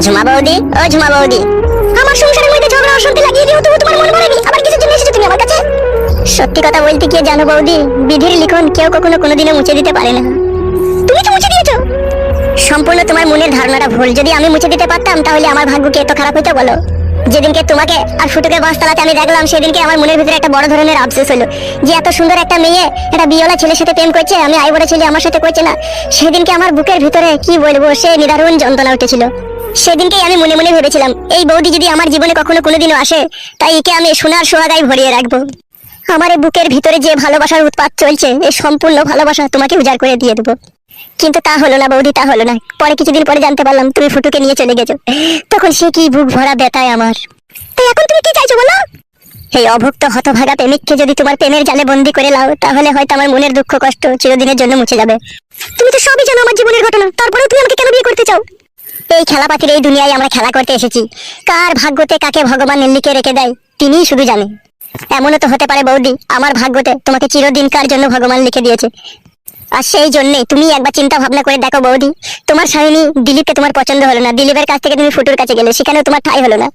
ঝুমা মধ্যে তবু তোমার আবার এসেছ তুমি কাছে? সত্যি কথা বলতে কি জানো বৌদি, বিধির লিখন কেউ কখনো কোনোদিনও মুছে দিতে পারে না। তুমি তো মুছে দিয়েছ। সম্পূর্ণ তোমার মনের ধারণাটা ভুল। যদি আমি মুছে দিতে পারতাম, তাহলে আমার ভাগ্য কি এত খারাপ হতো বলো। যেদিনকে তোমাকে আর ফুটুকে বাসতলাতে আমি দেখলাম, সেদিনকে আমার মনের ভিতরে একটা বড় ধরনের আফসোস হলো। যে এত সুন্দর একটা মেয়ে, একটা বিয়লা ছেলের সাথে প্রেম করছে, আমি আই বড় ছেলে, আমার সাথে করছে না। সেদিনকে আমার বুকের ভিতরে কি বলব, সে নিদারুণ যন্ত্রণা উঠেছিল। সেদিনকেই আমি মনে মনে ভেবেছিলাম, এই বৌদি যদি আমার জীবনে কখনো কোনোদিনও আসে, তাই একে আমি সোনার সোহাগায় ভরিয়ে রাখব। আমার এই বুকের ভিতরে যে ভালোবাসার উৎপাত চলছে, এই সম্পূর্ণ ভালোবাসা তোমাকে উজাড় করে দিয়ে দেবো। কিন্তু তা হলো না, বৌদি, তা হলো না। পরে কিছুদিন পরে জানতে পারলাম তুমি ফুটুকে নিয়ে চলে গেছো। তখন সে কি বুক ভরা ব্যথায় আমার। তাই এখন তুমি কি চাইছো বলো? এই অভুক্ত হতভাগা প্রেমিককে যদি তোমার প্রেমের জালে বন্দি করে লাও, তাহলে হয়তো আমার মনের দুঃখ কষ্ট চিরদিনের জন্য মুছে যাবে। তুমি তো সবই জানো আমার জীবনের ঘটনা। তারপরেও তুমি আমাকে কেন বিয়ে করতে চাও? এই খেলা খেলাপাতির এই দুনিয়ায় আমরা খেলা করতে এসেছি। কার ভাগ্যতে কাকে ভগবান লিখে রেখে দেয়, তিনিই শুধু জানে। এমনও তো হতে পারে বৌদি, আমার ভাগ্যতে তোমাকে চিরদিনকার জন্য ভগবান লিখে দিয়েছে। আর সেই জন্যে তুমি একবার চিন্তা ভাবনা করে দেখো বৌদি, তোমার স্বামী দিলীপকে তোমার পছন্দ হলো না। দিলীপের কাছ থেকে তুমি ফুটুর কাছে গেলে, সেখানেও তোমার ঠাই হলো না।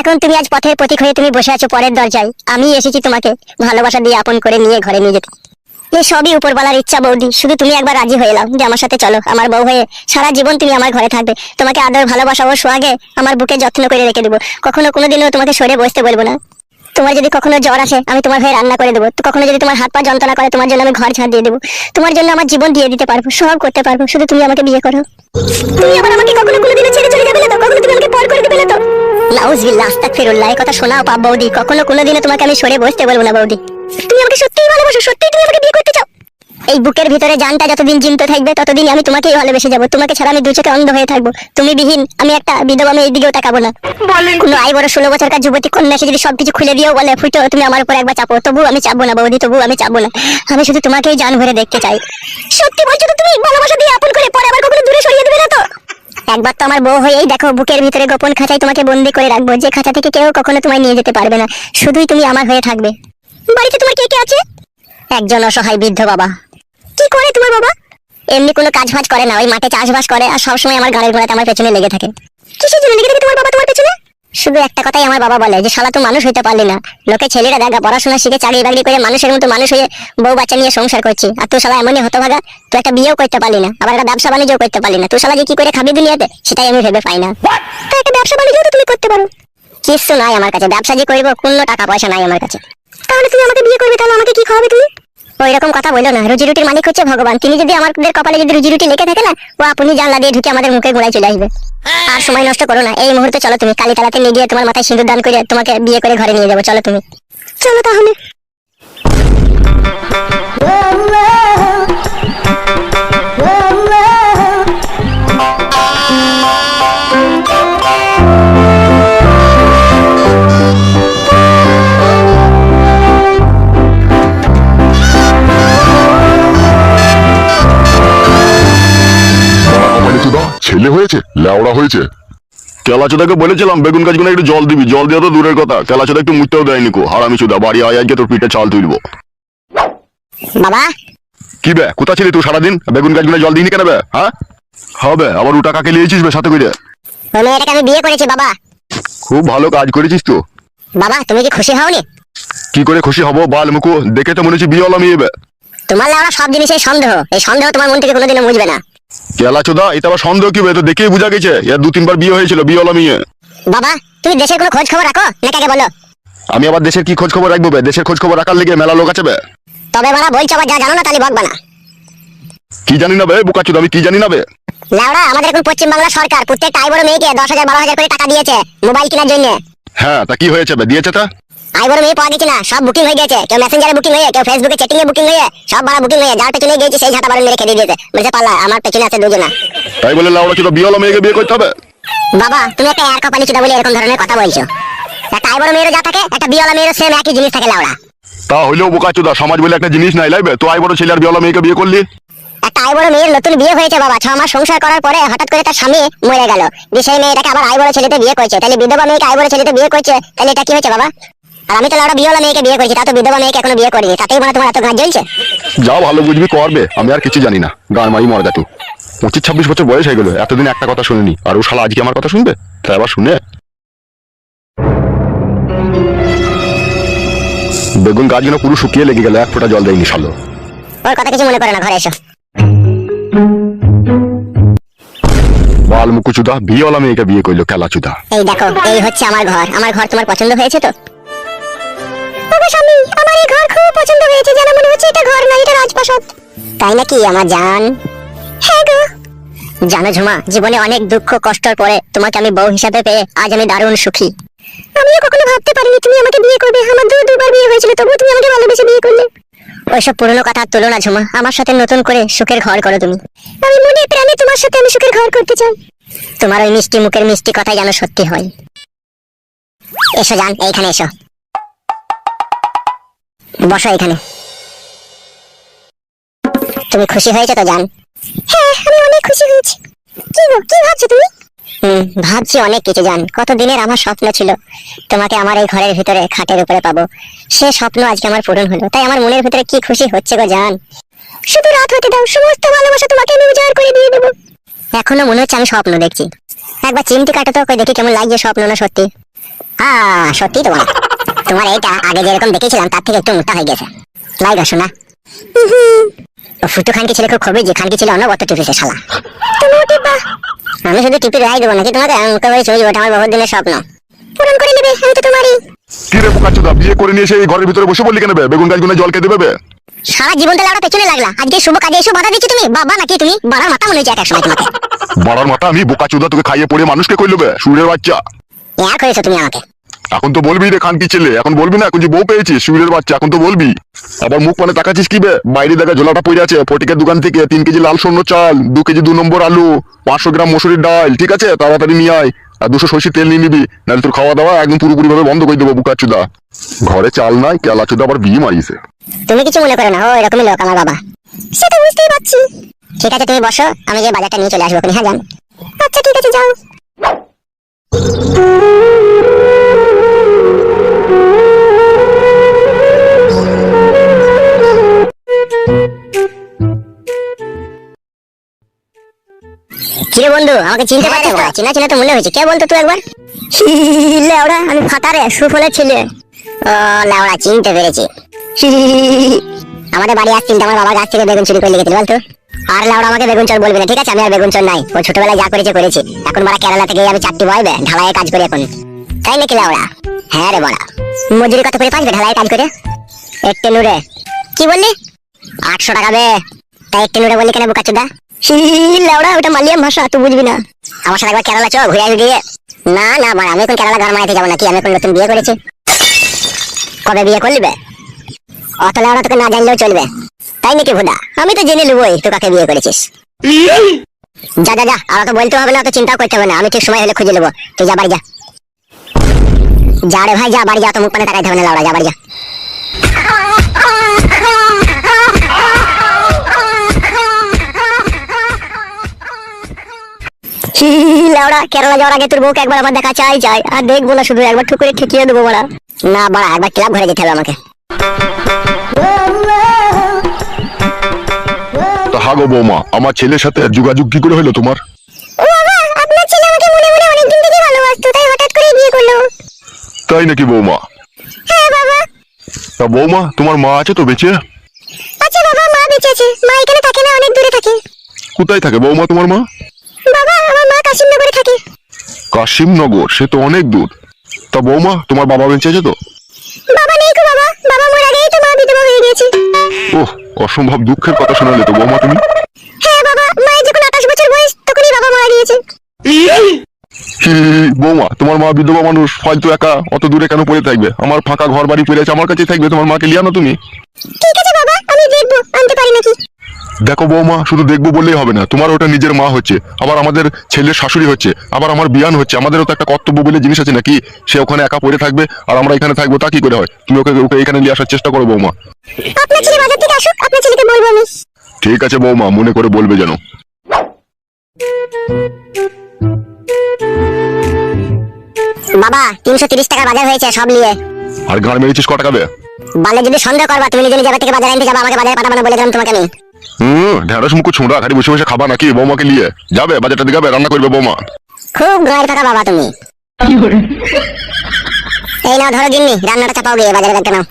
এখন তুমি আজ পথের প্রতীক হয়ে তুমি বসে আছো পরের দরজায়। আমি এসেছি তোমাকে ভালোবাসা দিয়ে আপন করে নিয়ে ঘরে নিয়ে যেতে। এই সবই উপরবালার ইচ্ছা বৌদি, শুধু তুমি একবার রাজি হয়ে এলাও যে আমার সাথে চলো, আমার বউ হয়ে সারা জীবন তুমি আমার ঘরে থাকবে। তোমাকে আদর, ভালোবাসা ও সোয়াগে আমার বুকে যত্ন করে রেখে দেবো। কখনো কোনোদিনও তোমাকে সরে বসতে বলব না। তোমার যদি কখনো জ্বর আসে, আমি তোমার হয়ে রান্না করে দেবো। কখনো যদি তোমার হাত পা যন্ত্রণা করে, তোমার জন্য আমি ঘর ছাড় দিয়ে দেবো। তোমার জন্য আমার জীবন দিয়ে দিতে পারব, সব করতে পারব। শুধু তুমি আমাকে বিয়ে করো। তুমি আমাকে কখনো কোনোদিনও ছেড়ে চলে কখনো তুমি কথা বৌদি। কখনো তোমাকে আমি সরে বসতে বলব না বৌদি। তুমি আমাকে সত্যিই ভালোবাসো সত্যি তুমি আমাকে বিয়ে করতে চাও। এই বুকের ভিতরে জানটা যতদিন জীবিত থাকবে ততদিন আমি তোমাকেই ভালোবেসে যাব। তোমাকে ছাড়া আমি দু চোখে অন্ধ হয়ে থাকব। তুমি বিহীন আমি একটা বিধবা আমি এইদিকেও তাকাবো না। কোনো আই বড় ষোলো বছরকার যুবতী কন্যা এসে যদি সবকিছু খুলে দিয়েও বলে ফুটো তুমি আমার উপর একবার চাপো তবু আমি চাপবো না বৌদি তবু আমি চাপবো না। আমি শুধু তোমাকেই জান ভরে দেখতে চাই। সত্যি বলছো তো তুমি? ভালোবাসা দিয়ে আপন করে পরে আবার কখনো দূরে সরিয়ে দেবে না তো? একবার তো আমার বউ হয়েই দেখো বুকের ভিতরে গোপন খাঁচায় তোমাকে বন্দি করে রাখব যে খাঁচা থেকে কেউ কখনো তোমায় নিয়ে যেতে পারবে না। শুধুই তুমি আমার হয়ে থাকবে। বাড়িতে তোমার কে কে আছে? একজন অসহায় বৃদ্ধ বাবা। কি করে তোমার বাবা? এমনি কোনো কাজ ফাজ করে না ওই মাঠে চাষবাস করে আর সবসময় আমার গাড়ির ঘোড়াতে আমার পেছনে লেগে থাকে। কিসের জন্য লেগে থাকে তোমার বাবা তোমার পেছনে? শুধু একটা কথাই আমার বাবা বলে যে শালা তো মানুষ হইতে পারলি না। লোকে ছেলেরা দেখা পড়াশোনা শিখে চাকরি বাকরি করে মানুষের মতো মানুষ হয়ে বউ বাচ্চা নিয়ে সংসার করছি। আর তুই শালা এমনই হতভাগা তুই একটা বিয়েও করতে পারলি না আবার একটা ব্যবসা বাণিজ্য করতে পারলি না। তুই শালা যে কি করে খাবি দুনিয়াতে সেটাই আমি ভেবে পাই না। তা একটা ব্যবসা বাণিজ্য তো তুমি করতে পারো। কিছু নাই আমার কাছে ব্যবসা যে করব কোনো টাকা পয়সা নাই আমার কাছে। তাহলে তুমি আমাকে বিয়ে করবে তাহলে আমাকে কি খাওয়াবে তুমি? ওই রকম কথা বলো না। রুজি রুটির মালিক হচ্ছে ভগবান। তিনি যদি আমাদের কপালে যদি রুজি রুটি লেখে থাকে না ও আপনি জানলা দিয়ে ঢুকে আমাদের মুখে গোড়ায় চলে আসবে। আর সময় নষ্ট করো না। এই মুহূর্তে চলো তুমি। কালী তালাতে নিয়ে গিয়ে তোমার মাথায় সিঁদুর দান করে তোমাকে বিয়ে করে ঘরে নিয়ে যাব। চলো তুমি। চলো তাহলে। হয়েছে? লেওড়া হয়েছে? কেলাচোদাকে বলেছিলাম বেগুন গাছগুলো একটু জল দিবি জল দেওয়া তো দূরের কথা। কেলাচোদা একটু মুটতেও দেয়নি কো। হারামি চুদা বাড়ি আয় আজকে তোর পিঠে চাল তুলবো। বাবা? কি বে কোথা ছিলি তুই সারাদিন? বেগুন গাছগুলো জল দিনি কেন বে হ্যাঁ? হবে আবার ওটা কাকে নিয়েছিস বে সাথে করে? ওই মেয়েটাকে আমি বিয়ে করেছি বাবা। খুব ভালো কাজ করেছিস তো। বাবা তুমি কি খুশি হওনি? কি করে খুশি হব বাল মুকু দেখে তো মনে হচ্ছে বিয়ে হলাম ইয়ে বে। তোমার লেওড়া সব জিনিসের সন্দেহ। এই সন্দেহ তোমার মন থেকে কোনোদিনও মুছবে না। কেলাচোদা এটা আবার সন্দেহ কি তো দেখেই বোঝা গেছে। এর দু তিনবার বিয়ে হয়েছিল বিয়ে হলাম ইয়ে বাবা তুমি দেশের কোনো খোঁজ খবর রাখো? না কাকে বলো। আমি আবার দেশের কি খোঁজ খবর রাখব বে? দেশের খোঁজ খবর রাখার লেগে মেলা লোক আছে বে। তবে বাবা বলছো আবার যা জানো না তাহলে বকবা না। কি জানি না বে বুকাচুদা আমি কি জানি না বে? লেওড়া আমাদের এখন পশ্চিম বাংলা সরকার প্রত্যেকটা আই বড় মেয়েকে দশ হাজার বারো হাজার করে টাকা দিয়েছে মোবাইল কেনার জন্য। হ্যাঁ তা কি হয়েছে বে? দিয়েছে তা? আই বড় মেয়ে পাওয়া গেছে না সব বুকিং হয়ে গেছে। কেউ মেসেঞ্জারে বুকিং হয়ে কেউ ফেসবুকে চ্যাটিং এ বুকিং হয়ে সব বাড়া বুকিং হয়ে যার পেছনে গিয়েছে সেই ঝাঁটা বাড়ি মেরে খেয়ে দিয়েছে। বলছে পাল্লা আমার পেছনে আছে দুজনা। তাই বলে লাউড়া চুদা বিয়ে হলাম মেয়েকে বিয়ে করতে হবে? বাবা তুমি একটা এর কপালি চুদা বলে এরকম ধরনের কথা বলছো। একটা আই বড় মেয়েরও যা থাকে একটা বিয়েওয়ালা মেয়েরও সেম একই জিনিস থাকে লাউড়া। তা হইলেও বোকা চোদা সমাজ বলে একটা জিনিস নাই লাইবে? তো আই বড় ছেলে আর বিয়লা মেয়েকে বিয়ে করলি? একটা আই বড় মেয়ের নতুন বিয়ে হয়েছে বাবা ছ মাস সংসার করার পরে হঠাৎ করে তার স্বামী মরে গেল। দিয়ে সেই মেয়েটাকে আবার আই বড় ছেলেতে বিয়ে করছে। তাহলে বিধবা মেয়েকে আই বড় ছেলেতে বিয়ে করছে তাহলে এটা কি হয়েছে বাবা? আর আমি তো লাউড়া বিয়েওয়ালা মেয়েকে বিয়ে করেছি তা তো বিধবা মেয়েকে এখনও বিয়ে করিনি। তাতেই মানে তোমার এত গাছ জ্বলছে? যা ভালো বুঝবি করবে আমি আর কিছু জানি না। গান মারি মর তু। পঁচিশ ছাব্বিশ বছর বয়স হয়ে গেল এতদিন একটা কথা শুনিনি। আর ও শালা আজকে আমার কথা শুনবে? তা এবার শুনে। বেগুন গাছগুলো পুরো শুকিয়ে লেগে গেল এক ফোঁটা জল দেয়নি শালো। ওর কথা কিছু মনে করে না ঘরে এসো। বাল মুকুচুদা বিয়েওয়ালা মেয়েকে বিয়ে করল খেলা চুদা এই দেখো এই হচ্ছে আমার ঘর। আমার ঘর তোমার পছন্দ হয়েছে তো? ওগো স্বামী আমার এই ঘর খুব পছন্দ হয়েছে। যেন মনে হচ্ছে এটা ঘর না এটা রাজপ্রাসাদ। তাই নাকি আমার জান? হ্যাঁ গো। জানো ঝুমা জীবনে অনেক দুঃখ কষ্টর পরে তোমাকে আমি বউ হিসাবে পেয়ে আজ আমি দারুণ সুখী। আমিও কখনো ভাবতে পারিনি তুমি আমাকে বিয়ে করবে। আমার দু দুবার বিয়ে হয়েছিল তবুও তুমি আমাকে ভালোবেসে বিয়ে করলে। ওইসব পুরনো কথা তুলো না ঝুমা আমার সাথে নতুন করে সুখের ঘর করো তুমি। আমি মনে প্রাণে তোমার সাথে আমি সুখের ঘর করতে চাই। তোমার ওই মিষ্টি মুখের মিষ্টি কথাই যেন সত্যি হয়। এসো জান এইখানে এসো। বসো এখানে। তুমি খুশি হয়েছে তো জান? হ্যাঁ আমি অনেক খুশি হয়েছি। কি গো কি ভাবছ তুমি? হুম ভাবছি অনেক কিছু জান। কত দিনের আমার স্বপ্ন ছিল তোমাকে আমার এই ঘরের ভিতরে খাটের উপরে পাবো। সে স্বপ্ন আজকে আমার পূরণ হলো। তাই আমার মনের ভিতরে কি খুশি হচ্ছে গো জান? শুধু রাত হতে দাও সমস্ত ভালোবাসা তোমাকে আমি উজাড় করে দিয়ে দেবো। এখনও মনে হচ্ছে আমি স্বপ্ন দেখছি। একবার চিমটি কাটো তো দেখি কেমন লাগছে স্বপ্ন না সত্যি? হ্যাঁ সত্যি তো বলা তোমার এইটা আগে যেরকম দেখেছিলাম তার থেকে একটু মোটা হয়ে গেছে। লাই গো শোনা। ও ফুটু খানকি ছেলে খুব খবর যে খানকি ছিল অনবত টিপেছে শালা। তুমি টিপা আমি শুধু টিপে রাই দেবো নাকি তোমাকে অঙ্ক করে চলে যাব আমার বহুত দিনের স্বপ্ন। পূরণ করে নেবে আমি তো তোমারই। কি রে বোকা চোদা বিয়ে করে নিয়ে এসে এই ঘরের ভিতরে বসে বললি কেন বে? বেগুন গাছগুলো জল খেতে দেবে সারা জীবন তাহলে আমরা পেছনে লাগলা। আজকে শুভ কাজে এসে বাধা দিচ্ছ তুমি? বাবা নাকি তুমি? বাড়ার মাথা মনে হচ্ছে এক এক সময় তোমাকে। বাড়ার মাথা আমি বোকা চোদা তোকে খাইয়ে পড়ে মানুষকে কইলো বে সুরের বাচ্চা। এক হয়েছো তুমি আমাকে। এখন তো বলবি রে খানকি ছেলে, এখন বলবি না এখন যে বউ পেয়েছিস সুরের বাচ্চা, এখন তো বলবি। আবার মুখ মানে তাকাচ্ছিস কি বে? বাইরে দেখা ঝোলাটা পড়ে আছে, ফটিকের দোকান থেকে তিন কেজি লাল সর্ণ চাল, দু কেজি দু নম্বর আলু, পাঁচশো গ্রাম মসুরির ডাল, ঠিক আছে? তাড়াতাড়ি নিয়ে আয়, আর দুশো সর্ষের তেল নিয়ে নিবি, নাহলে তোর খাওয়া দাওয়া একদম পুরোপুরি ভাবে বন্ধ করে দেবো, বুকা চুদা। ঘরে চাল নাই, কেলা চুদা আবার বিয়ে মারিয়েছে তুমি কিছু মনে করো না, ও এরকমই লোক আমার বাবা। সেটা বুঝতেই পারছি। ঠিক আছে, তুমি বসো, আমি যে বাজারটা নিয়ে চলে আসব হ্যাঁ যান। আচ্ছা ঠিক আছে, যাও। কিরে বন্ধু আমাকে চিনতে পারছিস তো চিনা চিনা তো মনে হয়েছে। কে বলতো তুই একবার? লেওড়া আমি ফাতারে সুফলের ছেলে। ও লেওড়া চিনতে পেরেছি। আমাদের বাড়ি আসছিল আমার বাবা গাছ থেকে বেগুন চুরি করে লেগেছিল বলতো? আর লাউড়া আমাকে বেগুন চোর বলবি না ঠিক আছে? আমি আর বেগুন চোর নাই। ও ছোটবেলায় যা করেছে করেছি। এখন বড়া কেরালা থেকে আমি চারটি বয়বে ঢালাইয়ে কাজ করি এখন। তাই নাকি লাউড়া হ্যাঁ রে বড়া। মজুরি কত করে পাইবে ঢালাইয়ে কাজ করে? একটে নুরে। কি বললি? আটশো টাকা বে তাই একটে নুরে বললি কেন, বোকাচোদা? লাউড়া ওটা মালিয়াম ভাষা, তুই বুঝবি না। আমার সাথে একবার কেরালা চো ঘুরে আসবি গিয়ে। না না বড়া আমি এখন কেরালা গান মারাইতে যাব নাকি? আমি এখন নতুন বিয়ে করেছি। কবে বিয়ে করলি বে অত লেওড়া তোকে না জানলেও চলবে। তাই নাকি ভুদা? আমি তো জেনে নেবই তুই কাকে বিয়ে করেছিস। যা যা যা, আর তো বলতে হবে না, অত চিন্তাও করতে হবে না। আমি ঠিক সময় হলে খুঁজে নেব। তুই যা, বাড়ি যা। যা রে ভাই, যা, বাড়ি যা তো মুখ পানে তাকাইতে হবে না লাউড়া যা, বাড়ি যা। হি, লেওড়া কেরালা যাওয়ার আগে তোর বউকে একবার আমার দেখা চাই চাই আর দেখব না শুধু একবার ঠুকুরে ঠেকিয়ে দেবো বড়া। না বড়া একবার ক্লাব ঘরে যেতে হবে আমাকে। তা হাগো বৌমা আমার ছেলের সাথে যোগাযোগ কি করে হলো তোমার? আপনার ছেলে আমাকে মনে মনে অনেকদিন থেকে ভালোবাসতো তাই হঠাৎ করে বিয়ে করল। তাই নাকি বৌমা? হ্যাঁ বাবা। তা বৌমা তোমার মা আছে তো বেঁচে? আচ্ছা বাবা মা বেঁচে আছে। মা এখানে থাকে না অনেক দূরে থাকে। কোথায় থাকে বৌমা তোমার মা? বাবা আমার মা কাশিমনগরে থাকে। কাশিমনগর? সে তো অনেক দূর। তা বৌমা তোমার বাবা বেঁচে আছে তো? বাবা নেই গো বাবা। বাবা মারা তো মা বিধবা হয়ে গেছে ওহ অসম্ভব দুঃখের কথা শোনালে তো বৌমা তুমি। হ্যাঁ বাবা মায়ের যখন আঠাশ বছর বয়স তখনই বাবা মারা গিয়েছে। বৌমা তোমার মা বিধবা মানুষ হয়তো একা অত দূরে কেন পড়ে থাকবে? আমার ফাঁকা ঘর বাড়ি পড়ে আছে আমার কাছেই থাকবে তোমার মাকে লিয়ানো তুমি। ঠিক আছে বাবা আমি দেখব আনতে পারি নাকি? দেখো বৌমা শুধু দেখব বললেই হবে না তোমার ওটা নিজের মা হচ্ছে আবার আমাদের ছেলের শাশুড়ি হচ্ছে আবার আমার বিয়ান হচ্ছে আমাদেরও তো একটা কর্তব্য বলে জিনিস আছে নাকি? সে ওখানে একা পড়ে থাকবে আর আমরা এখানে থাকব তা কি করে হয়? তুমি ওকে ওকে এখানে নিয়ে আসার চেষ্টা করো বৌমা। আপনার ছেলে বাজার থেকে আসুক আপনার ছেলেকে বলব আমি। ঠিক আছে বৌমা মনে করে বলবে যেন। বাবা তিনশো তিরিশ টাকার বাজার হয়েছে সব নিয়ে। আর গান মেরেছিস ক টাকা বে বালে যদি সন্দেহ করবা তুমি নিজে নিজে থেকে বাজারে আনতে যাবা আমাকে বাজারে পাঠাবো না বলে দিলাম তোমাকে আমি। হুম ঢেঁড়স মুখ ছুঁড়া খালি বসে বসে খাবা নাকি বৌমাকে নিয়ে? যাবে বাজারটা দিকে রান্না করবে বৌমা। খুব গায়ের কথা বাবা তুমি। এই নাও ধরো গিন্নি রান্নাটা চাপাও গিয়ে বাজারে দেখতে নাও।